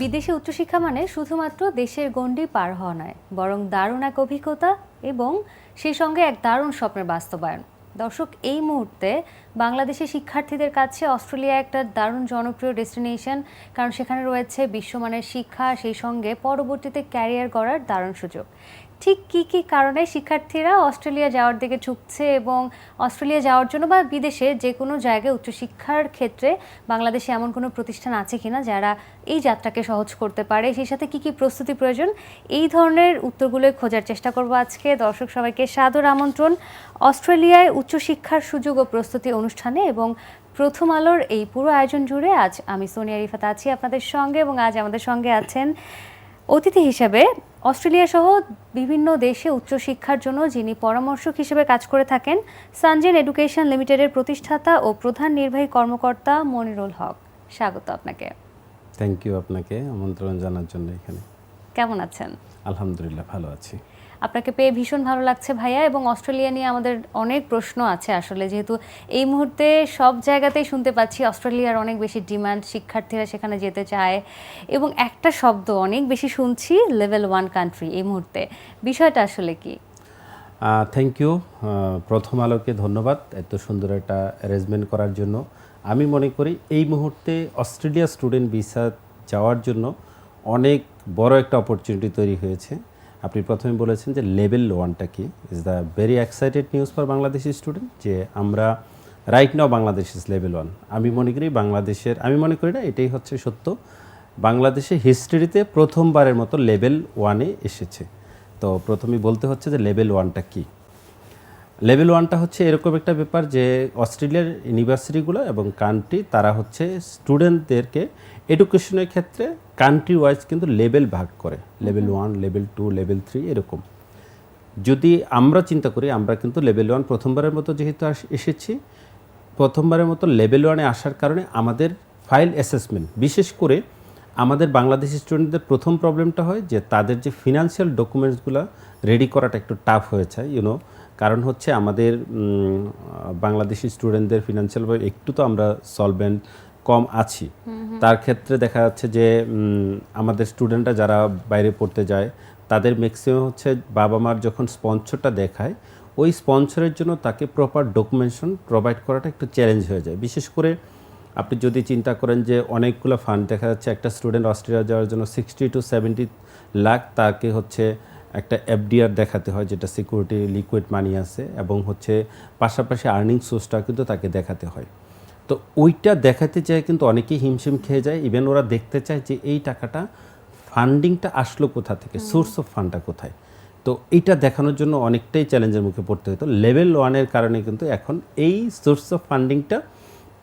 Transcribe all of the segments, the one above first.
বিদেশে উচ্চশিক্ষা মানে শুধুমাত্র দেশের গণ্ডি পার হওয়া নয়, বরং দারুণ এক অভিজ্ঞতা এবং সেই সঙ্গে এক দারুণ স্বপ্নের বাস্তবায়ন। দর্শক, এই মুহূর্তে বাংলাদেশের শিক্ষার্থীদের কাছে অস্ট্রেলিয়া একটা দারুণ জনপ্রিয় ডেস্টিনেশন, কারণ সেখানে রয়েছে বিশ্বমানের শিক্ষা, সেই সঙ্গে পরবর্তীতে ক্যারিয়ার গড়ার দারুণ সুযোগ। ঠিক কী কী কারণে শিক্ষার্থীরা অস্ট্রেলিয়া যাওয়ার দিকে ঝুঁকছে এবং অস্ট্রেলিয়া যাওয়ার জন্য বা বিদেশে যে কোনো জায়গায় উচ্চশিক্ষার ক্ষেত্রে বাংলাদেশে এমন কোনো প্রতিষ্ঠান আছে কিনা যারা এই যাত্রাকে সহজ করতে পারে? সেই সাথে কী কী প্রস্তুতি প্রয়োজন? এই ধরনের উত্তরগুলোই খোঁজার চেষ্টা করব আজকে। দর্শক সবাইকে সাদর আমন্ত্রণ। অস্ট্রেলিয়ায় উচ্চশিক্ষার সুযোগ ও প্রস্তুতি অনুষ্ঠানে এবং প্রথম আলোর এই পুরো আয়োজন জুড়ে আজ আমি সোনিয়া রিফাত আছি আপনাদের সঙ্গে এবং আজ আমাদের সঙ্গে আছেন অতিথি হিসেবে অস্ট্রেলিয়া সহ বিভিন্ন দেশে উচ্চশিক্ষার জন্য যিনি পরামর্শক হিসেবে কাজ করে থাকেন সানজেন এডুকেশন লিমিটেডের প্রতিষ্ঠাতা ও প্রধান নির্বাহী কর্মকর্তা মনিরুল হক। স্বাগত আপনাকে। থ্যাংক ইউ আপনাকে আমন্ত্রণ জানার জন্য এখানে। কেমন আছেন? আলহামদুলিল্লাহ ভালো আছি। আপনাকে পেয়ে ভীষণ ভালো লাগছে ভাইয়া এবং অস্ট্রেলিয়া নিয়ে আমাদের অনেক প্রশ্ন আছে আসলে। যেহেতু এই মুহূর্তে সব জায়গাতেই শুনতে পাচ্ছি অস্ট্রেলিয়ার অনেক বেশি ডিমান্ড, শিক্ষার্থীরা সেখানে যেতে চায় এবং একটা শব্দ অনেক বেশি শুনছি, লেভেল ওয়ান কান্ট্রি এই মুহূর্তে। বিষয়টা আসলে কি? থ্যাংক ইউ প্রথম আলোকে ধন্যবাদ এত সুন্দর একটা অ্যারেঞ্জমেন্ট করার জন্য। আমি মনে করি এই মুহূর্তে অস্ট্রেলিয়া স্টুডেন্ট ভিসা যাওয়ার জন্য অনেক বড় একটা অপরচুনিটি তৈরি হয়েছে। আপনি প্রথমে বলেছেন যে লেভেল ওয়ানটা কি? Is the very excited news for Bangladeshi student যে আমরা right now Bangladesh is level one আমি মনে করি বাংলাদেশের, আমি মনে করি না, এটাই হচ্ছে সত্য। বাংলাদেশে হিস্ট্রিতে প্রথমবারের মতো লেভেল ওয়ানে এসেছে। তো প্রথমেই বলতে হচ্ছে যে লেভেল ওয়ানটা কী? লেভেল ওয়ানটা হচ্ছে এরকম একটা ব্যাপার যে অস্ট্রেলিয়ার ইউনিভার্সিটিগুলো এবং কান্ট্রি তারা হচ্ছে স্টুডেন্টদেরকে এডুকেশনের ক্ষেত্রে কান্ট্রি ওয়াইজ কিন্তু লেভেল ভাগ করে। Level one level two level three এরকম। যদি আমরা চিন্তা করি, আমরা কিন্তু লেভেল ওয়ান প্রথমবারের মতো যেহেতু এসেছি, প্রথমবারের মতো লেভেল ওয়ানে আসার কারণে আমাদের ফাইল অ্যাসেসমেন্ট বিশেষ করে আমাদের বাংলাদেশি স্টুডেন্টদের প্রথম প্রবলেমটা হয় যে তাদের যে ফিনান্সিয়াল ডকুমেন্টসগুলো রেডি করাটা একটু টাফ হয়েছে ইউনো কারণ হচ্ছে আমাদের বাংলাদেশি স্টুডেন্টদের ফিনান্সিয়াল একটু তো আমরা সলভেন্ট কম আছি। তার ক্ষেত্রে দেখা যাচ্ছে যে আমাদের স্টুডেন্টরা যারা বাইরে পড়তে যায় তাদের ম্যাক্সিমাম হচ্ছে বাবা মার যখন স্পন্সরটা দেখায় ওই স্পন্সরের জন্য তাকে প্রপার ডকুমেন্টেশন প্রোভাইড করাটা একটু চ্যালেঞ্জ হয়ে যায়। বিশেষ করে আপনি যদি চিন্তা করেন যে অনেকগুলো ফান্ড দেখা যাচ্ছে একটা স্টুডেন্ট অস্ট্রেলিয়া যাওয়ার জন্য সিক্সটি টু সেভেন্টি লাখ তাকে হচ্ছে একটা এফডিআর দেখাতে হয় যেটা সিকিউরিটি লিকুইড মানি আছে এবং হচ্ছে পাশাপাশি আর্নিং সোর্সটা কিন্তু তাকে দেখাতে হয়। তো ওইটা দেখাতে চায় কিন্তু অনেকেই হিমশিম খেয়ে যায়। ইভেন ওরা দেখতে চায় যে এই টাকাটা ফান্ডিংটা আসলো কোথা থেকে সোর্স অফ ফান্ডটা কোথায়। তো এইটা দেখানোর জন্য অনেকটাই চ্যালেঞ্জের মুখে পড়তে হতো লেভেল ওয়ানের কারণে কিন্তু এখন এই সোর্স অফ ফান্ডিংটা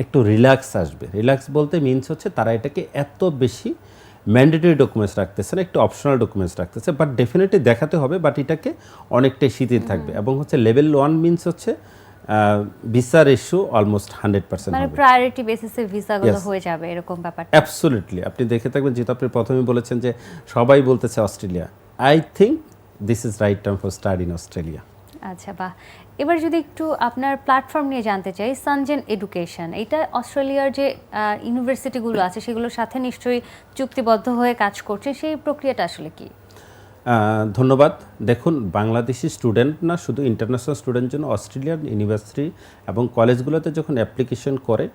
একটু রিল্যাক্স আসবে। রিল্যাক্স বলতে মিনস হচ্ছে তারা এটাকে এত বেশি ম্যান্ডেটরি ডকুমেন্টস রাখতেছে না একটু অপশনাল ডকুমেন্টস রাখতেছে বাট ডেফিনেটলি দেখাতে হবে বাট এটাকে অনেকটাই শিথিল থাকবে। এবং হচ্ছে লেভেল ওয়ান মিনস হচ্ছে visa ratio almost hundred percent মানে প্রায়োরিটি বেসিসে ভিসাগুলো হয়ে যাবে এরকম ব্যাপার অ্যাবসোলিউটলি আপনি দেখে থাকবেন যেহেতু আপনি প্রথমে বলেছেন যে সবাই বলতেছে Australia. I think this is right time for study in Australia আচ্ছা বাহ। এবার যদি একটু আপনার প্ল্যাটফর্ম নিয়ে জানতে চাই সানজেন এডুকেশন এটা অস্ট্রেলিয়ার যে ইউনিভার্সিটিগুলো আছে, সেগুলোর সাথে নিশ্চয়ই চুক্তিবদ্ধ হয়ে কাজ করছে, সেই প্রক্রিয়াটা আসলে কি? ধন্যবাদ। দেখুন, বাংলাদেশি স্টুডেন্ট না, শুধু ইন্টারন্যাশনাল স্টুডেন্ট জন্য অস্ট্রেলিয়ান ইউনিভার্সিটি এবং কলেজগুলোতে যখন অ্যাপ্লিকেশন করে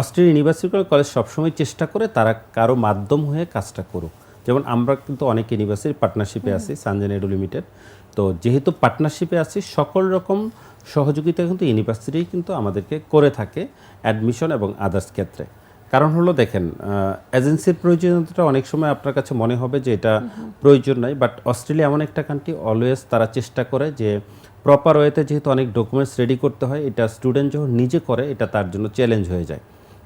অস্ট্রেলিয়ান ইউনিভার্সিটি কলেজ সবসময় চেষ্টা করে, তারা কারও মাধ্যম হয়ে কাজটা করুক। যেমন আমরা কিন্তু অনেক ইউনিভার্সিটি পার্টনারশিপে আছি সানজেন এডু লিমিটেড তো যেহেতু পার্টনারশিপে আছি সকল রকম সহযোগিতা কিন্তু ইউনিভার্সিটি কিন্তু আমাদেরকে করে থাকে অ্যাডমিশন এবং আদার্স ক্ষেত্রে। কারণ হলো দেখেন এজেন্সির প্রয়োজনীয়তাটা অনেক সময় আপনার কাছে মনে হবে যে এটা প্রয়োজন নাই বাট অস্ট্রেলিয়া এমন একটা কান্ট্রি অলওয়েজ তারা চেষ্টা করে যে প্রপার ওয়েতে যেহেতু অনেক ডকুমেন্টস রেডি করতে হয় এটা স্টুডেন্ট যখন নিজে করে এটা তার জন্য চ্যালেঞ্জ হয়ে যায়।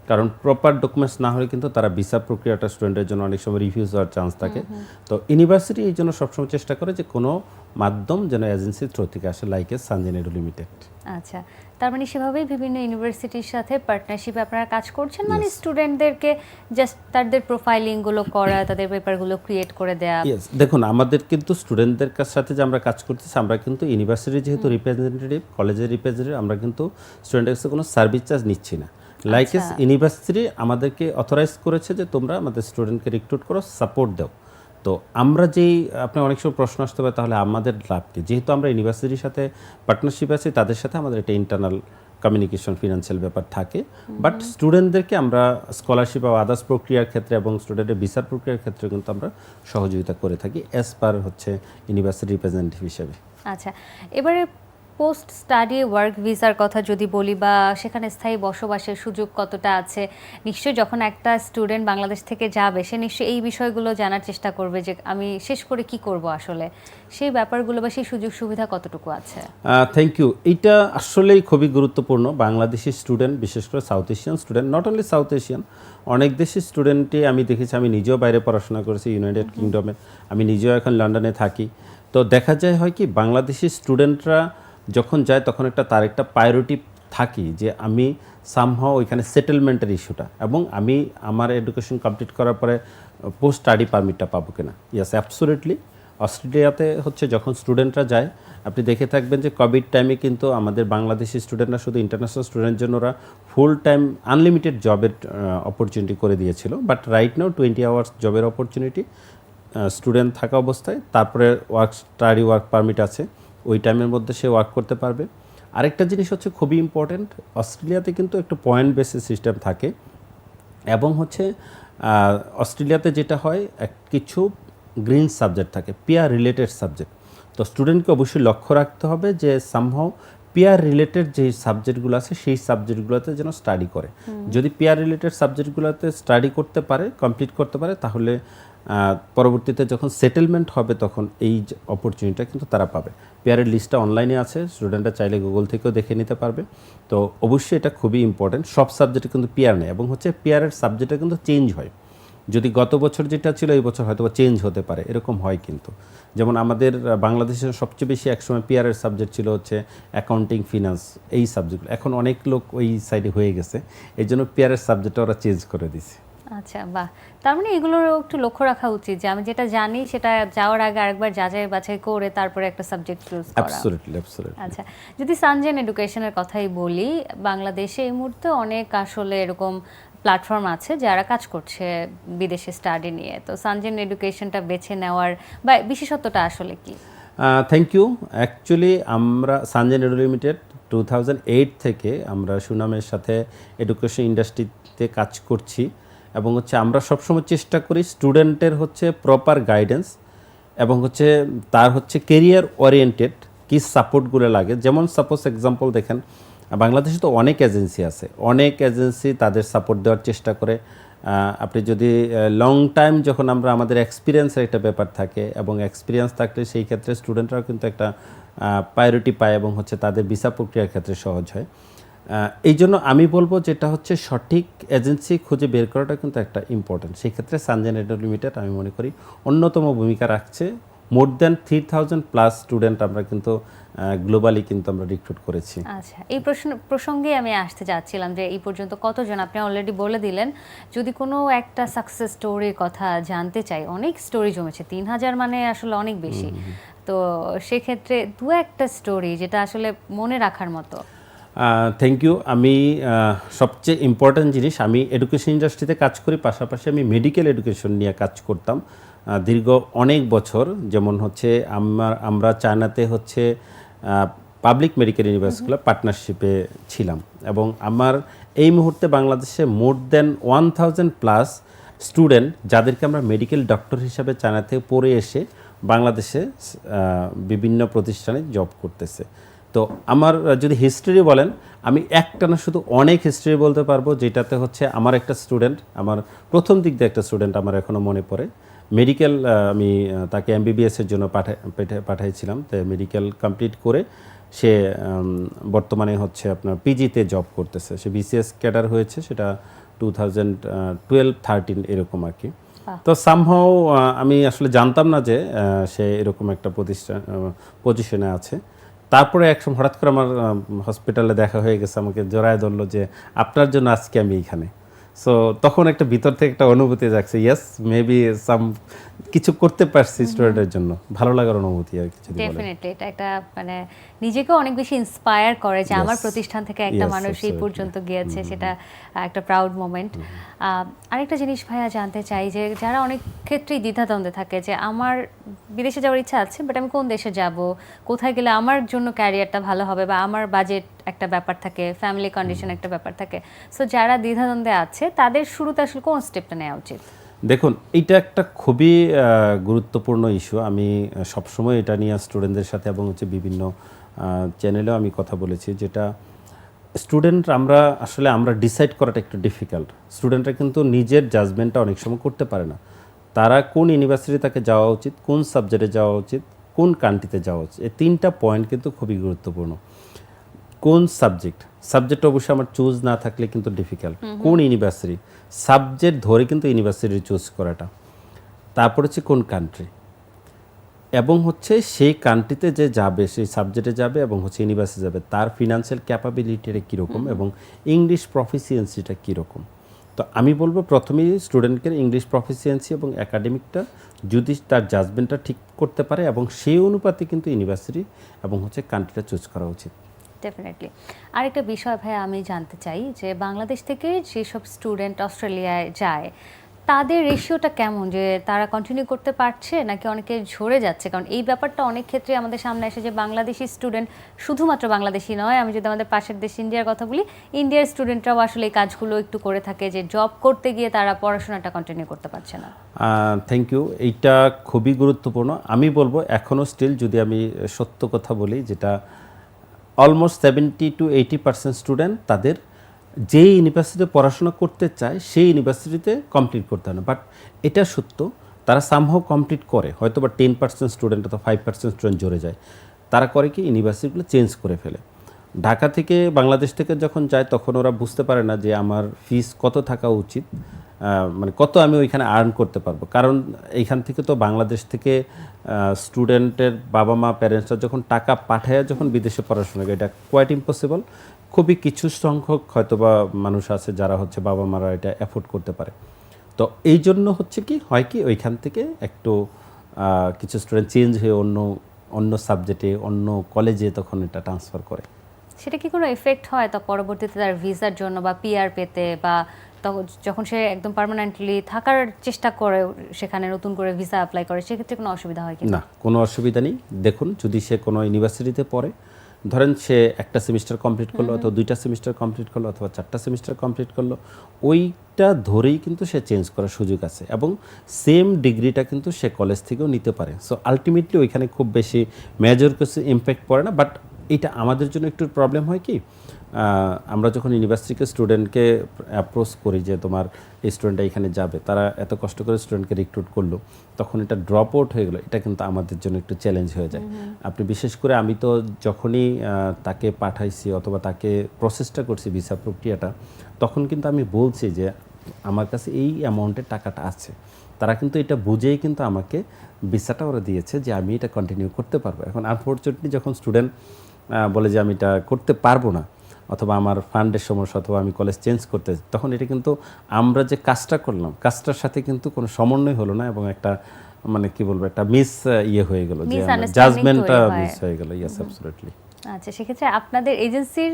কারণ প্রপার ডকুমেন্টস না হলে কিন্তু তারা ভিসা প্রক্রিয়াটা স্টুডেন্টের জন্য অনেক সময় রিফিউজ হওয়ার চান্স থাকে। তো ইউনিভার্সিটি এই জন্য সবসময় চেষ্টা করে যে কোনো মাধ্যম যেন এজেন্সির থ্রু থেকে আসে লাইক এ সানজেনেডু লিমিটেড আচ্ছা তার মানে সেভাবেই বিভিন্ন ইউনিভার্সিটির সাথে পার্টনারশিপে আপনারা কাজ করছেন? মানে স্টুডেন্টদেরকে জাস্ট তাদের প্রোফাইলিংগুলো করা তাদের পেপারগুলো ক্রিয়েট করে দেয়া। ইয়েস দেখুন আমাদের কিন্তু স্টুডেন্টদের সাথে যে আমরা কাজ করতেছি আমরা কিন্তু ইউনিভার্সিটি যেহেতু রিপ্রেজেন্টেটিভ কলেজের রিপ্রেজেন্টেটিভ আমরা কিন্তু স্টুডেন্টের কাছে কোনো সার্ভিস চার্জ নিচ্ছি না। লাইক এস ইউনিভার্সিটি আমাদেরকে অথরাইজ করেছে যে তোমরা আমাদের স্টুডেন্টকে রিক্রুট করো সাপোর্ট দাও। তো আমরা যেই আপনি অনেক সময় প্রশ্ন আসতে পারে তাহলে আমাদের লাভ কি? যেহেতু আমরা ইউনিভার্সিটির সাথে পার্টনারশিপ আছি তাদের সাথে আমাদের একটা ইন্টারনাল কমিউনিকেশন ফিনান্সিয়াল ব্যাপার থাকে। বাট স্টুডেন্টদেরকে আমরা স্কলারশিপ বা আদার্স প্রক্রিয়ার ক্ষেত্রে এবং স্টুডেন্টের বিচার প্রক্রিয়ার ক্ষেত্রে কিন্তু আমরা সহযোগিতা করে থাকি অ্যাজ পার হচ্ছে ইউনিভার্সিটি রিপ্রেজেন্টেটিভ হিসেবে। আচ্ছা। এবারে পোস্ট স্টাডি ওয়ার্ক ভিসার কথা যদি বলি বা সেখানে স্থায়ী বসবাসের সুযোগ কতটা আছে নিশ্চয়ই যখন একটা স্টুডেন্ট বাংলাদেশ থেকে যাবে সে নিশ্চয়ই এই বিষয়গুলো জানার চেষ্টা করবে যে আমি শেষ করে কি করব আসলে। সেই ব্যাপারগুলো বা সেই সুযোগ সুবিধা কতটুকু আছে? থ্যাংক ইউ এটা আসলেই খুবই গুরুত্বপূর্ণ। বাংলাদেশি স্টুডেন্ট বিশেষ করে South Asian student not only South Asian অনেক দেশের স্টুডেন্টই আমি দেখেছি আমি নিজেও বাইরে পড়াশোনা করেছি ইউনাইটেড কিংডমে আমি নিজেও এখন লন্ডনে থাকি। তো দেখা যায় হয় কি বাংলাদেশি স্টুডেন্টরা যখন যায় তখন একটা তার একটা প্রায়োরিটি থাকি যে আমি সামহাও ওইখানে সেটেলমেন্টের ইস্যুটা এবং আমি আমার এডুকেশন কমপ্লিট করার পরে পোস্ট স্টাডি পারমিটটা পাবো কিনা। ইয়াস অ্যাবসোলিটলি অস্ট্রেলিয়াতে হচ্ছে যখন স্টুডেন্টরা যায়, আপনি দেখে থাকবেন যে কোভিড টাইমে কিন্তু আমাদের বাংলাদেশি স্টুডেন্টরা শুধু ইন্টারন্যাশনাল স্টুডেন্টের জন্য ওরা ফুল টাইম আনলিমিটেড জবের অপরচুনিটি করে দিয়েছিল। But right now twenty hours জবের অপরচুনিটি স্টুডেন্ট থাকা অবস্থায়। তারপরে ওয়ার্ক স্টাডি ওয়ার্ক পারমিট আছে। ওই টাইমের মধ্যে সে ওয়ার্ক করতে পারবে। আরেকটা জিনিস হচ্ছে খুবই ইম্পর্ট্যান্ট অস্ট্রেলিয়াতে কিন্তু একটা পয়েন্ট বেসিস সিস্টেম থাকে এবং হচ্ছে অস্ট্রেলিয়াতে যেটা হয় এক কিছু গ্রিন সাবজেক্ট থাকে পিয়ার রিলেটেড সাবজেক্ট তো স্টুডেন্টকে অবশ্যই লক্ষ্য রাখতে হবে যে সামহাও পিয়ার রিলেটেড যে সাবজেক্টগুলো আছে সেই সাবজেক্টগুলোতে যেন স্টাডি করে। যদি পিয়ার রিলেটেড সাবজেক্টগুলোতে স্টাডি করতে পারে কমপ্লিট করতে পারে তাহলে পরবর্তীতে যখন সেটেলমেন্ট হবে তখন এই অপরচুনিটিটা কিন্তু তারা পাবে। পেয়ারের লিস্টটা অনলাইনে আছে স্টুডেন্টরা চাইলে গুগল থেকেও দেখে নিতে পারবে। তো অবশ্যই এটা খুবই ইম্পর্টেন্ট সব সাবজেক্টে কিন্তু পেয়ার নেই এবং হচ্ছে পেয়ারের সাবজেক্টে কিন্তু চেঞ্জ হয়। যদি গত বছর যেটা ছিল, এই বছর হয়তো চেঞ্জ হতে পারে, এরকম হয় কিন্তু। যেমন আমাদের বাংলাদেশের সবচেয়ে বেশি একসময় পিয়ারের সাবজেক্ট ছিল হচ্ছে অ্যাকাউন্টিং ফিনান্স এই সাবজেক্টগুলো এখন অনেক লোক ওই সাইডে হয়ে গেছে। এই জন্য পিয়ারের সাবজেক্টটা ওরা চেঞ্জ করে দিছে। আচ্ছা বাহ। তার মানে এগুলোর একটু লক্ষ্য রাখা উচিত যে আমি যেটা জানি সেটা যাওয়ার আগে আরেকবার যাচাই বাছাই করে তারপরে একটা সাবজেক্ট চুজ করা। অ্যাবসোলিটলি অ্যাবসোলিটলি আচ্ছা যদি সানজেন এডুকেশনের কথাই বলি বাংলাদেশে এই মুহূর্তে অনেক আসলে এরকম প্ল্যাটফর্ম আছে যারা কাজ করছে বিদেশে স্টাডি নিয়ে। তো সানজেন এডুকেশনটা বেছে নেওয়ার বা বিশেষত্বটা আসলে কি? থ্যাংক ইউ অ্যাকচুয়ালি আমরা সানজেন এডু লিমিটেড টু থেকে আমরা সুনামের সাথে এডুকেশন ইন্ডাস্ট্রিতে কাজ করছি। এবং হচ্ছে আমরা সবসময় চেষ্টা করি স্টুডেন্টের হচ্ছে প্রপার গাইডেন্স এবং হচ্ছে তার হচ্ছে কেরিয়ার ওরিয়েন্টেড কী সাপোর্টগুলো লাগে। যেমন সাপোজ এক্সাম্পল দেখেন, বাংলাদেশে তো অনেক এজেন্সি আছে। অনেক এজেন্সি তাদের সাপোর্ট দেওয়ার চেষ্টা করে। আপনি যদি লং টাইম যখন আমরা আমাদের এক্সপিরিয়েন্সের একটা ব্যাপার থাকে এবং এক্সপিরিয়েন্স থাকলে সেই ক্ষেত্রে স্টুডেন্টরাও কিন্তু একটা প্রায়োরিটি পায় এবং হচ্ছে তাদের ভিসা প্রক্রিয়ার ক্ষেত্রে সহজ হয়। এই জন্য আমি বলব যেটা হচ্ছে সঠিক এজেন্সি খুঁজে বের করাটা কিন্তু একটা ইম্পর্টেন্ট সেই ক্ষেত্রে সানজেন এডো লিমিটেড আমি মনে করি অন্যতম ভূমিকা রাখছে। More than three thousand plus student আমরা কিন্তু গ্লোবালি কিন্তু আমরা রিক্রুট করেছি। আচ্ছা এই প্রশ্ন প্রসঙ্গে আমি আসতে যাচ্ছিলাম যে এই পর্যন্ত কতজন আপনি অলরেডি বলে দিলেন। যদি কোনো একটা সাকসেস স্টোরির কথা জানতে চাই অনেক স্টোরি জমেছে তিন হাজার মানে আসলে অনেক বেশি। তো সেক্ষেত্রে দু একটা স্টোরি যেটা আসলে মনে রাখার মতো। থ্যাংক ইউ আমি সবচেয়ে ইম্পর্ট্যান্ট জিনিস আমি এডুকেশন ইন্ডাস্ট্রিতে কাজ করি পাশাপাশি আমি মেডিকেল এডুকেশন নিয়ে কাজ করতাম দীর্ঘ অনেক বছর। যেমন হচ্ছে আমার আমরা চায়নাতে হচ্ছে পাবলিক মেডিকেল ইউনিভার্সিটিগুলো পার্টনারশিপে ছিলাম। এবং আমার এই মুহূর্তে বাংলাদেশে more than one thousand plus student যাদেরকে আমরা মেডিকেল ডক্টর হিসাবে চায়না থেকে পড়ে এসে বাংলাদেশে বিভিন্ন প্রতিষ্ঠানে জব করতেছে। তো আমার যদি হিস্ট্রি বলেন আমি একটা না শুধু অনেক হিস্ট্রি বলতে পারব যেটাতে হচ্ছে আমার একটা স্টুডেন্ট আমার প্রথম দিক দিয়ে একটা স্টুডেন্ট আমার এখনও মনে পড়ে। মেডিকেল আমি তাকে এমবিবিএসের জন্য পাঠাই পাঠা- পাঠাইছিলাম। তো মেডিকেল কমপ্লিট করে সে বর্তমানে হচ্ছে আপনার পিজিতে জব করতেছে। সে বিসিএস ক্যাডার হয়েছে সেটা টু থাউজেন্ড টুয়েলভ থার্টিন এরকম আর কি। তো সামহাও আমি আসলে জানতাম না যে সে এরকম একটা প্রতিষ্ঠান পজিশনে আছে। তারপরে একসময় হঠাৎ করে আমার হসপিটালে দেখা হয়ে গেছে, আমাকে জোরায় ধরলো যে, আপনার জন্য আজকে আমি এইখানে। সো তখন একটা ভিতর থেকে একটা অনুভূতি যাচ্ছে ইয়েস মেবি সাম কিছু করতে পারছি স্টুডেন্টের জন্য। ভালো লাগার অনুভূতি আর কিছু ডেফিনেটলি এটা একটা মানে নিজেকেও অনেক বেশি ইন্সপায়ার করে যে আমার প্রতিষ্ঠান থেকে একটা মানুষ এই পর্যন্ত গিয়েছে সেটা একটা প্রাউড মোমেন্ট আরেকটা জিনিস ভাইয়া জানতে চাই যে যারা অনেক ক্ষেত্রেই দ্বিধাদ্বন্দ্বে থাকে যে আমার বিদেশে যাওয়ার ইচ্ছা আছে বাট আমি কোন দেশে যাব? কোথায় গেলে আমার জন্য ক্যারিয়ারটা ভালো হবে বা আমার বাজেট একটা ব্যাপার থাকে ফ্যামিলি কন্ডিশন একটা ব্যাপার থাকে। সো যারা দ্বিধাদ্বন্দ্বে আছে তাদের শুরুতে আসলে কোন স্টেপটা নেওয়া উচিত? দেখুন এটা একটা খুবই গুরুত্বপূর্ণ ইস্যু আমি সবসময় এটা নিয়ে স্টুডেন্টদের সাথে এবং হচ্ছে বিভিন্ন চ্যানেলেও আমি কথা বলেছি যেটা স্টুডেন্ট আমরা আসলে আমরা ডিসাইড করাটা একটু ডিফিকাল্ট স্টুডেন্টরা কিন্তু নিজের জাজমেন্টটা অনেক সময় করতে পারে না। তারা কোন ইউনিভার্সিটি তাকে যাওয়া উচিত কোন সাবজেক্টে যাওয়া উচিত কোন কান্ট্রিতে যাওয়া উচিত এই তিনটা পয়েন্ট কিন্তু খুবই গুরুত্বপূর্ণ। কোন সাবজেক্ট? সাবজেক্ট অবশ্যই আমার চুজ না থাকলে কিন্তু ডিফিকাল্ট কোন ইউনিভার্সিটি সাবজেক্ট ধরে কিন্তু ইউনিভার্সিটি চুজ করাটা। তারপর হচ্ছে কোন কান্ট্রি এবং হচ্ছে সেই কান্ট্রিতে যে যাবে সেই সাবজেক্টে যাবে এবং হচ্ছে ইউনিভার্সিটি যাবে তার ফিনান্সিয়াল ক্যাপাবিলিটিটা কীরকম এবং ইংলিশ প্রফিসিয়েন্সিটা কীরকম? তো আমি বলব প্রথমেই স্টুডেন্টকে ইংলিশ প্রফিসিয়েন্সি এবং একাডেমিকটা যদি তার জাজমেন্টটা ঠিক করতে পারে এবং সেই অনুপাতে কিন্তু ইউনিভার্সিটি এবং হচ্ছে কান্ট্রিটা চুজ করা উচিত। ডেফিনেটলি আরেকটা বিষয় ভাই, আমি জানতে চাই যে বাংলাদেশ থেকে যেসব স্টুডেন্ট অস্ট্রেলিয়ায় যায়, তাদের রেশিওটা কেমন? যে তারা কন্টিনিউ করতে পারছে নাকি অনেকে ঝরে যাচ্ছে? কারণ এই ব্যাপারটা অনেক ক্ষেত্রে আমাদের সামনে আসে যে বাংলাদেশি স্টুডেন্ট শুধুমাত্র বাংলাদেশি নয়, আমি যদি আমাদের পাশের দেশ ইন্ডিয়ার কথা বলি ইন্ডিয়ার স্টুডেন্টরাও আসলে এই কাজগুলো একটু করে থাকে যে জব করতে গিয়ে তারা পড়াশোনাটা কন্টিনিউ করতে পারছে না। থ্যাংক ইউ এইটা খুবই গুরুত্বপূর্ণ। আমি বলব এখনও স্টিল যদি আমি সত্য কথা বলি, যেটা almost seventy to eighty percent student তাদের যে ইউনিভার্সিটিতে পড়াশোনা করতে চায়, সেই ইউনিভার্সিটিতে কমপ্লিট করতে হয় না। বাট এটা সত্য, তারা সামহাও কমপ্লিট করে। হয়তো বা টেন পার্সেন্ট স্টুডেন্ট অথবা ফাইভ পার্সেন্ট স্টুডেন্ট জড়ে যায়। তারা করে কি ইউনিভার্সিটিগুলো চেঞ্জ করে ফেলে। ঢাকা থেকে বাংলাদেশ থেকে যখন যায়, তখন ওরা বুঝতে পারে না যে আমার ফিস কত থাকা উচিত। মানে কত আমি ওইখানে আর্ন করতে পারব? কারণ এইখান থেকে তো বাংলাদেশ থেকে স্টুডেন্টের বাবা মা প্যারেন্টসরা যখন টাকা পাঠায় যখন বিদেশে পড়াশোনা করে, এটা কোয়াইট ইম্পসিবল খুবই কিছু সংখ্যক হয়তোবা মানুষ আছে যারা হচ্ছে বাবা মারা এটা অ্যাফোর্ড করতে পারে। তো এই জন্য হচ্ছে কি, হয় কি ওইখান থেকে একটু কিছু স্টুডেন্ট চেঞ্জ হয়ে অন্য অন্য সাবজেক্টে অন্য কলেজে তখন এটা ট্রান্সফার করে। সেটা কি কোনো এফেক্ট হয় তা পরবর্তীতে তার ভিসার জন্য বা পিআর পেতে বা তখন যখন সে একদম পার্মানেন্টলি থাকার চেষ্টা করে, সেখানে নতুন করে ভিসা অ্যাপ্লাই করে, সেক্ষেত্রে কোনো অসুবিধা হয় কি না, কোনো অসুবিধা নেই। দেখুন, যদি সে কোনো ইউনিভার্সিটিতে পড়ে ধরেন সে একটা সেমিস্টার কমপ্লিট করল অথবা দুইটা সেমিস্টার কমপ্লিট করল অথবা চারটা সেমিস্টার কমপ্লিট করল ওইটা ধরেই কিন্তু সে চেঞ্জ করার সুযোগ আছে এবং সেম ডিগ্রিটা কিন্তু সে কলেজ থেকেও নিতে পারে। সো আলটিমেটলি ওইখানে খুব বেশি মেজর কিছু ইম্প্যাক্ট পড়ে না বাট এটা আমাদের জন্য একটু প্রবলেম হয় কি আমরা যখন ইউনিভার্সিটিকে স্টুডেন্টকে অ্যাপ্রোচ করি যে তোমার এই স্টুডেন্টটা এখানে যাবে তারা এত কষ্ট করে স্টুডেন্টকে রিক্রুট করল তখন এটা ড্রপ আউট হয়ে গেলো। এটা কিন্তু আমাদের জন্য একটু চ্যালেঞ্জ হয়ে যায়। আপনি বিশেষ করে আমি তো যখনই তাকে পাঠাইছি অথবা তাকে প্রসেসটা করছি ভিসা প্রক্রিয়াটা তখন কিন্তু আমি বলছি যে আমার কাছে এই অ্যামাউন্টের টাকাটা আছে। তারা কিন্তু এটা বুঝেই কিন্তু আমাকে ভিসাটা ওরা দিয়েছে যে আমি এটা কন্টিনিউ করতে পারব। এখন আনফর্চুনেটলি যখন স্টুডেন্ট বলে যে আমি এটা করতে পারব না অথবা আমার ফান্ডের সমস্যা অথবা আমি কলেজ চেঞ্জ করতে তখন এটা কিন্তু আমরা যে কাজটা করলাম কাজটার সাথে কিন্তু কোনো সমন্বয় হলো না এবং একটা মানে কি বলব একটা মিস ইয়ে হয়ে গেল যে জাজমেন্টটা মিস হয়ে। গেল। ইয়েস অ্যাবসলিউটলি আচ্ছা সেক্ষেত্রে আপনাদের এজেন্সির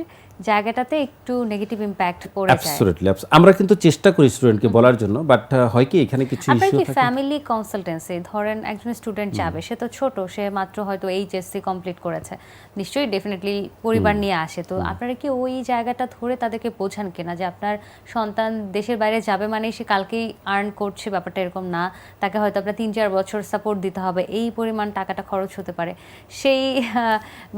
জায়গাটাতে একটু নেগেটিভ ইম্প্যাক্ট পড়ে যায়। অ্যাবসলিউটলি আমরা কিন্তু চেষ্টা করি স্টুডেন্টকে বলার জন্য বাট হয় কি এখানে কিছু আপনার ইস্যু থাকে? ফ্যামিলি কনসালটেন্সি ধরেন একজন স্টুডেন্ট যাবে সে তো ছোট সে মাত্র হয়তো এইচএসসি কমপ্লিট করেছে। নিশ্চয়ই ডেফিনেটলি পরিবার নিয়ে আসে তো আপনারা কি ওই জায়গাটা ধরে তাদেরকে বোঝান কিনা যে আপনার সন্তান দেশের বাইরে যাবে মানে সে কালকেই আর্ন করছে ব্যাপারটা এরকম না। তাকে হয়তো আপনার তিন চার বছর সাপোর্ট দিতে হবে এই পরিমাণ টাকাটা খরচ হতে পারে। সেই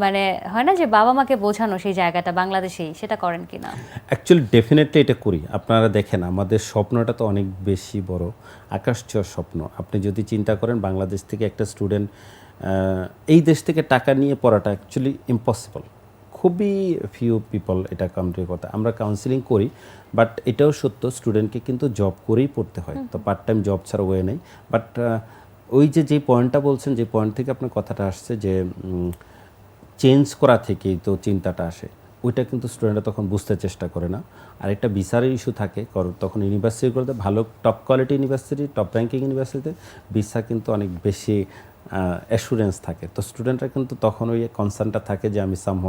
মানে হয় না যে বাবা মাকে বোঝানো সেই জায়গাটা বাংলাদেশেই সেটা করেন কিনা? অ্যাকচুয়ালি ডেফিনেটলি এটা করি। আপনারা দেখেন আমাদের স্বপ্নটা তো অনেক বেশি বড়। আকাশ ছোঁয়ার স্বপ্ন। আপনি যদি চিন্তা করেন বাংলাদেশ থেকে একটা স্টুডেন্ট এই দেশ থেকে টাকা নিয়ে পড়াটা অ্যাকচুয়ালি ইম্পসিবল খুবই ফিউ পিপল এটা কাউন্ট্রির কথা। আমরা কাউন্সিলিং করি বাট এটাও সত্য স্টুডেন্টকে কিন্তু জব করেই পড়তে হয়। তো পার্ট টাইম জব ছাড়া ওয়ে নেই। বাট ওই যে যে পয়েন্টটা বলছেন যে পয়েন্ট থেকে আপনার কথাটা আসছে যে চেঞ্জ করা থেকেই তো চিন্তাটা আসে। ওইটা কিন্তু স্টুডেন্টরা তখন বুঝতে চেষ্টা করে না। আর একটা বিচারের ইস্যু থাকে কারণ তখন ইউনিভার্সিটিগুলোতে ভালো top quality university top ranking ইউনিভার্সিটিতে ভিসা কিন্তু অনেক বেশি অ্যাসুরেন্স থাকে। তো স্টুডেন্টরা কিন্তু তখন ওই কনসার্নটা থাকে যে আমি সামহ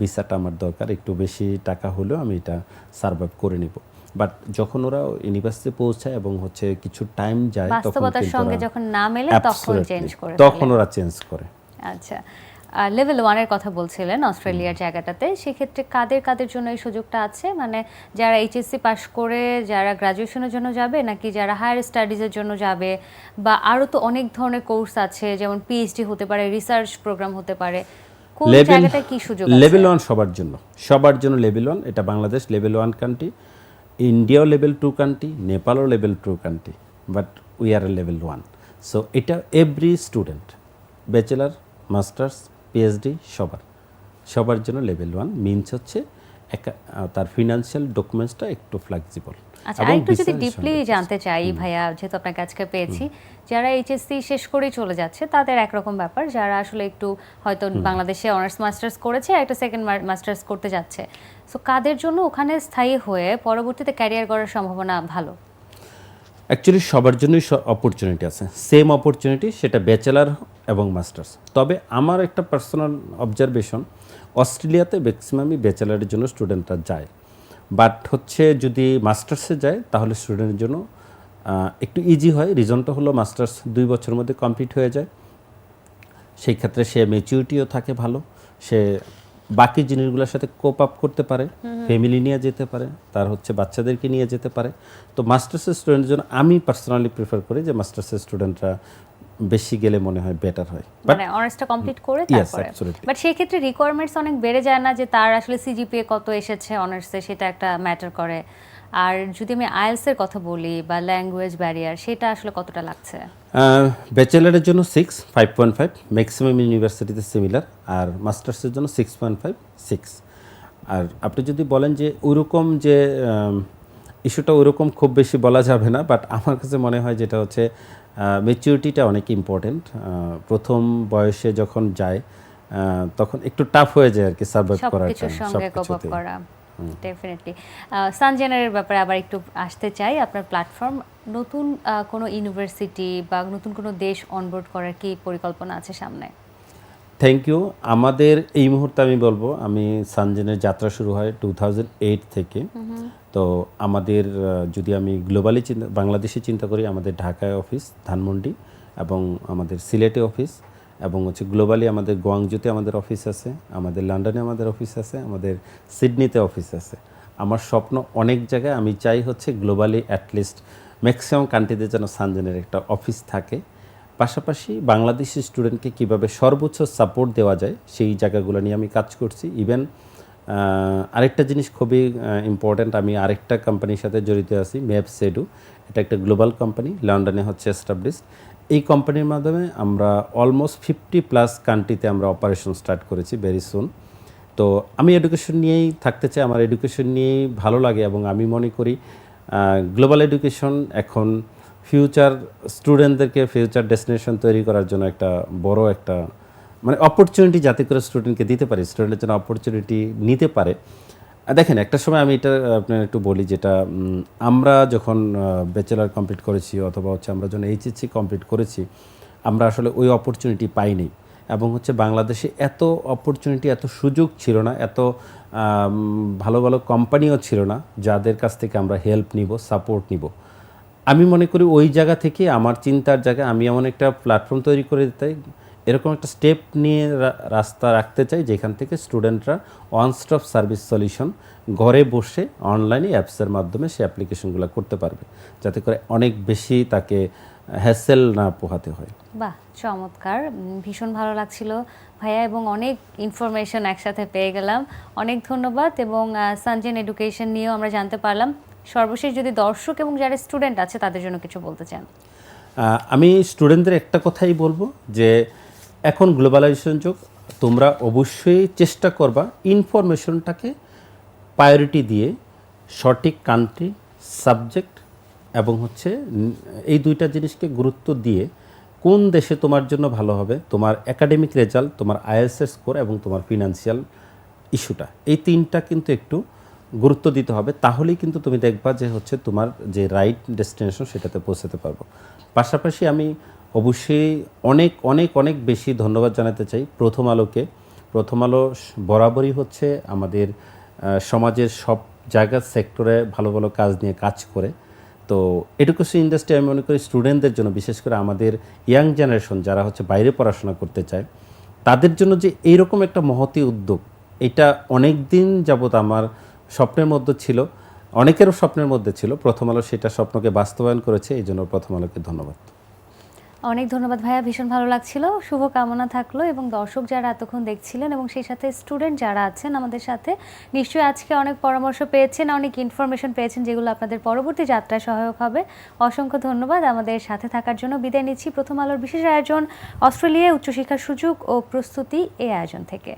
ভিসাটা আমার দরকার একটু বেশি টাকা হলেও আমি এটা সার্ভাইভ করে নিব। বাট যখন ওরা ইউনিভার্সিটি পৌঁছায় এবং হচ্ছে কিছু টাইম যায় তখন সঙ্গে যখন না মেলে তখন চেঞ্জ করে তখন ওরা চেঞ্জ করে। আচ্ছা। লেভেল ওয়ানের কথা বলছিলেন অস্ট্রেলিয়ার জায়গাটাতে। সেক্ষেত্রে কাদের কাদের জন্য এই সুযোগটা আছে? মানে যারা এইচএসসি পাশ করে যারা গ্রাজুয়েশনের জন্য যাবে নাকি যারা হায়ার স্টাডিজের জন্য যাবে? বা আরও তো অনেক ধরনের কোর্স আছে যেমন পিএইচডি হতে পারে রিসার্চ প্রোগ্রাম হতে পারে। লেভেল কি সুযোগ লেভেল ওয়ান সবার জন্য। সবার জন্য লেভেল ওয়ান এটা বাংলাদেশ লেভেল ওয়ান কান্ট্রি ইন্ডিয়াও level two country নেপালও level two country but we are level one so এটা every student bachelor masters PhD সবার সবার জন্য লেভেল ওয়ান মিনস হচ্ছে তার ফিনান্সিয়াল ডকুমেন্টসটা একটু ফ্লেক্সিবল আচ্ছা আরেকটু যদি ডিপলি জানতে চাই ভাইয়া যেহেতু আপনাকে আজকে পেয়েছি যারা এইচএসসি শেষ করেই চলে যাচ্ছে তাদের একরকম ব্যাপার। যারা আসলে একটু হয়তো বাংলাদেশে অনার্স মাস্টার্স করেছে একটা সেকেন্ড মাস্টার্স করতে যাচ্ছে। সো কাদের জন্য ওখানে স্থায়ী হয়ে পরবর্তীতে ক্যারিয়ার করার সম্ভাবনা ভালো? অ্যাকচুয়ালি সবার জন্যই অপরচুনিটি আছে। সেম অপরচুনিটি সেটা ব্যাচেলার এবং মাস্টার্স তবে আমার একটা পার্সোনাল অবজারভেশন অস্ট্রেলিয়াতে ম্যাক্সিমামই ব্যাচেলারের জন্য স্টুডেন্টরা যায়। বাট হচ্ছে যদি মাস্টার্সে যায়, তাহলে স্টুডেন্টের জন্য একটু ইজি হয়। রিজনটা হলো মাস্টার্স দুই বছরের মধ্যে কমপ্লিট হয়ে যায়। সেই ক্ষেত্রে সে মেচিউরিটিও থাকে ভালো। সে বাকি জিনিসগুলোর সাথে কোপ আপ করতে পারে ফ্যামিলি নিয়ে যেতে পারে তার হচ্ছে বাচ্চাদেরকে নিয়ে যেতে পারে। তো মাস্টার্সের স্টুডেন্টের জন্য আমি পার্সোনালি প্রিফার করি যে মাস্টার্সের স্টুডেন্টরা বেশি গেলে মনে হয় বেটার হয়। মানে অনার্সটা কমপ্লিট করে তারপরে। বাট সেই ক্ষেত্রে রিকোয়ারমেন্টস অনেক বেড়ে যায় না যে তার আসলে সিজিপিএ কত এসেছে অনার্সে সেটা একটা ম্যাটার করে। আর যদি আমি আইএলসের কথা বলি বা ল্যাঙ্গুয়েজ ব্যারিয়ার সেটা আসলে কতটা লাগছে? ব্যাচেলারের জন্য six five point five maximum ইউনিভার্সিটিতে সিমিলার আর মাস্টার্সের জন্য সিক্স পয়েন্ট ফাইভ সিক্স আর আপনি যদি বলেন যে ওরকম যে ইস্যুটা ওরকম খুব বেশি বলা যাবে না বাট আমার কাছে মনে হয় যেটা হচ্ছে মেচিউরিটিটা অনেক ইম্পর্টেন্ট প্রথম বয়সে যখন যায় তখন একটু টাফ হয়ে যায় আর কি সার্ভাইভ করার জন্য সঙ্গে ডেফিনেটলি সানজেনারের ব্যাপারে আবার একটু আসতে চাই। আপনার প্ল্যাটফর্ম নতুন কোনো ইউনিভার্সিটি বা নতুন কোনো দেশ অনবোর্ড করার কি পরিকল্পনা আছে সামনে? থ্যাংক ইউ আমাদের এই মুহূর্তে আমি বলব আমি সানজেনের যাত্রা শুরু হয় টু থেকে। তো আমাদের যদি আমি গ্লোবালি চিন্তা বাংলাদেশে চিন্তা করি আমাদের ঢাকায় অফিস ধানমন্ডি এবং আমাদের সিলেটে অফিস এবং হচ্ছে গ্লোবালি আমাদের গোয়াংজুতে আমাদের অফিস আছে, আমাদের লন্ডনে আমাদের অফিস আছে, আমাদের সিডনিতে অফিস আছে। আমার স্বপ্ন অনেক জায়গায় আমি চাই হচ্ছে গ্লোবালি অ্যাটলিস্ট ম্যাক্সিমাম কান্ট্রিতে যেন সানজেনের একটা অফিস থাকে। পাশাপাশি বাংলাদেশি স্টুডেন্টকে কীভাবে সর্বোচ্চ সাপোর্ট দেওয়া যায় সেই জায়গাগুলো নিয়ে আমি কাজ করছি। ইভেন আরেকটা জিনিস খুবই ইম্পর্ট্যান্ট আমি আরেকটা কোম্পানির সাথে জড়িত আছি ম্যাপ সেডু এটা একটা গ্লোবাল কোম্পানি লন্ডনে হচ্ছে এস্টাবলিশড এই কোম্পানির মাধ্যমে আমরা অলমোস্ট ফিফটি প্লাস কান্ট্রিতে আমরা অপারেশন স্টার্ট করেছি ভেরি সুন তো আমি এডুকেশন নিয়েই থাকতে চাই, আমার এডুকেশন নিয়েই ভালো লাগে এবং আমি মনে করি গ্লোবাল এডুকেশন এখন ফিউচার স্টুডেন্টদেরকে ফিউচার ডেস্টিনেশন তৈরি করার জন্য একটা বড় একটা মানে অপরচুনিটি যাতে করে স্টুডেন্টকে দিতে পারে স্টুডেন্টের জন্য অপরচুনিটি নিতে পারে। দেখেন, একটা সময় আমি এটা আপনার একটু বলি যেটা আমরা যখন ব্যাচেলার কমপ্লিট করেছি অথবা হচ্ছে আমরা যখন এইচএসসি কমপ্লিট করেছি, আমরা আসলে ওই অপরচুনিটি পাইনি। এবং হচ্ছে বাংলাদেশে এত অপরচুনিটি এত সুযোগ ছিল না, এত ভালো ভালো কোম্পানিও ছিল না, যাদের কাছ থেকে আমরা হেল্প নিব সাপোর্ট নিব। আমি মনে করি ওই জায়গা থেকে, আমার চিন্তার জায়গায় আমি এমন একটা প্ল্যাটফর্ম তৈরি করে দিতে এরকম একটা স্টেপ নিয়ে রাস্তা রাখতে চাই যেখান থেকে স্টুডেন্টরা ওয়ান স্টপ সার্ভিস সলিউশন ঘরে বসে অনলাইনে অ্যাপসের মাধ্যমে সে অ্যাপ্লিকেশনগুলো করতে পারবে যাতে করে অনেক বেশি তাকে হ্যাসেল না পোহাতে হয়। বাহ চমৎকার। ভীষণ ভালো লাগছিল ভাইয়া এবং অনেক ইনফরমেশন একসাথে পেয়ে গেলাম। অনেক ধন্যবাদ এবং সানজেন এডুকেশন নিয়েও আমরা জানতে পারলাম। সর্বশেষ যদি দর্শক এবং যারা স্টুডেন্ট আছে তাদের জন্য কিছু বলতে চান। আমি স্টুডেন্টদের একটা কথাই বলব যে এখন গ্লোবালাইজেশন যুগ, তোমরা অবশ্যই চেষ্টা করবা ইনফরমেশনটাকে প্রায়োরিটি দিয়ে সঠিক কান্ট্রি সাবজেক্ট এবং হচ্ছে এই দুইটা জিনিসকে গুরুত্ব দিয়ে কোন দেশে তোমার জন্য ভালো হবে, তোমার একাডেমিক রেজাল্ট তোমার আইএসএস স্কোর এবং তোমার ফিনান্সিয়াল ইস্যুটা এই তিনটা কিন্তু একটু গুরুত্ব দিতে হবে, তাহলেই কিন্তু তুমি দেখবা যে হচ্ছে তোমার যে রাইট ডেস্টিনেশন সেটাতে পৌঁছাতে পারব। পাশাপাশি আমি অবশ্যই অনেক অনেক অনেক বেশি ধন্যবাদ জানাতে চাই প্রথম আলোকে। প্রথম আলো বরাবরই হচ্ছে আমাদের সমাজের সব জায়গার সেক্টরে ভালো ভালো কাজ নিয়ে কাজ করে। তো এডুকেশন ইন্ডাস্ট্রি আমি মনে করি স্টুডেন্টদের জন্য, বিশেষ করে আমাদের ইয়াং জেনারেশন যারা হচ্ছে বাইরে পড়াশোনা করতে চায়, তাদের জন্য যে এইরকম একটা মহতি উদ্যোগ, এটা অনেক দিন যাবত আমার স্বপ্নের মধ্যে ছিল, অনেকেরও স্বপ্নের মধ্যে ছিল। প্রথম আলো সেটা স্বপ্নকে বাস্তবায়ন করেছে, এই জন্য প্রথম আলোকে ধন্যবাদ। অনেক ধন্যবাদ ভাইয়া, ভীষণ ভালো লাগছিল। শুভকামনা থাকল এবং দর্শক যারা এতক্ষণ দেখছিলেন এবং সেই সাথে স্টুডেন্ট যারা আছেন আমাদের সাথে, নিশ্চয়ই আজকে অনেক পরামর্শ পেয়েছেন, অনেক ইনফরমেশন পেয়েছেন যেগুলো আপনাদের পরবর্তী যাত্রায় সহায়ক হবে। অসংখ্য ধন্যবাদ। আমাদের সাথে থাকার জন্য বিদায় নিচ্ছি। প্রথম আলোর বিশেষ আয়োজন অস্ট্রেলিয়ায় উচ্চশিক্ষার সুযোগ ও প্রস্তুতি এই আয়োজন থেকে।